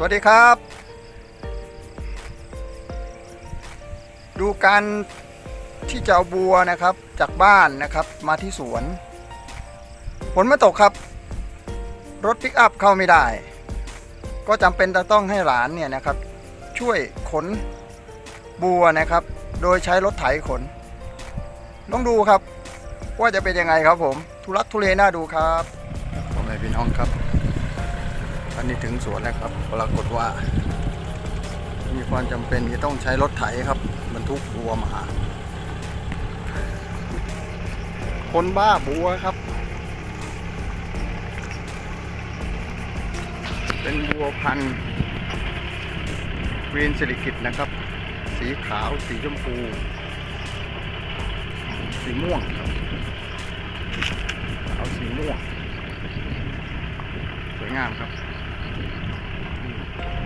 สวัสดีครับ ดูการที่จะเอาบัวนะครับจากบ้านนะครับมาที่สวนฝนไม่ตกครับ รถปิกอัพเข้าไม่ได้ ก็จำเป็นจะต้องให้หลานเนี่ยนะครับ ช่วยขนบัวนะครับ โดยใช้รถไถขน ต้องดูครับ ว่าจะเป็นยังไงครับผม ทุลักทุเลน่าดูครับพ่อแม่พี่น้องครับ อนนี้ถึงสวนแล้วครับ ปรากฏว่า มีความจำเป็นที่ต้องใช้รถไถครับบรรทุกบัวมา คนบ้าบัวครับ เป็นบัวพันธุ์กรีนสิริกิตนะครับ สีขาวสีชมพู สีม่วงครับเอาสีม่วง สวยงามครับ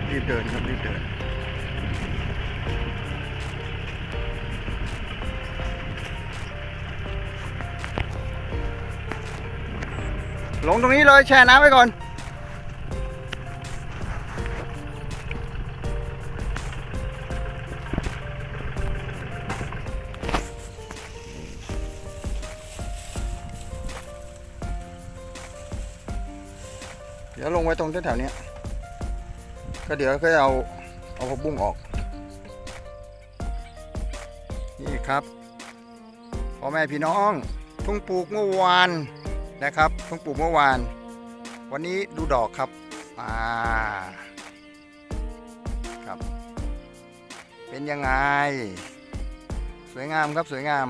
รีบเดินครับรีบเดินลงตรงนี้เลยแช่น้ำไว้ก่อน ดี๋ยวลงไว้ตรงแถวๆนี้ก็เดี๋ยวก็เอาเอาผักบุ้งออก นี่ครับพ่อแม่พี่น้องเพิ่งปลูกเมื่อวานนะครับเพิ่งปลูกเมื่อวาน วันนี้ดูดอกครับอ่าครับ เป็นยังไง สวยงามครับสวยงาม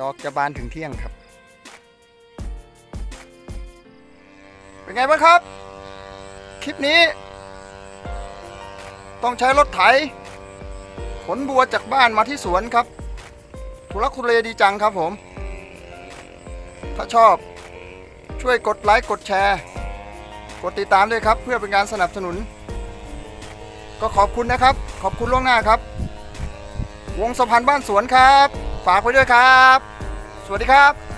ดอกจะบานถึงเที่ยงครับ เป็นไงบ้างครับ คลิปนี้ ต้องใช้รถไถ ขนบัวจากบ้านมาที่สวนครับทุลักทุเลดีจังครับผม ถ้าชอบช่วยกดไลค์กดแชร์ กดติดตามด้วยครับ เพื่อเป็นการสนับสนุน ก็ขอบคุณนะครับ ขอบคุณล่วงหน้าครับ วงสะพานบ้านสวนครับ ฝากไว้ด้วยครับ สวัสดีครับ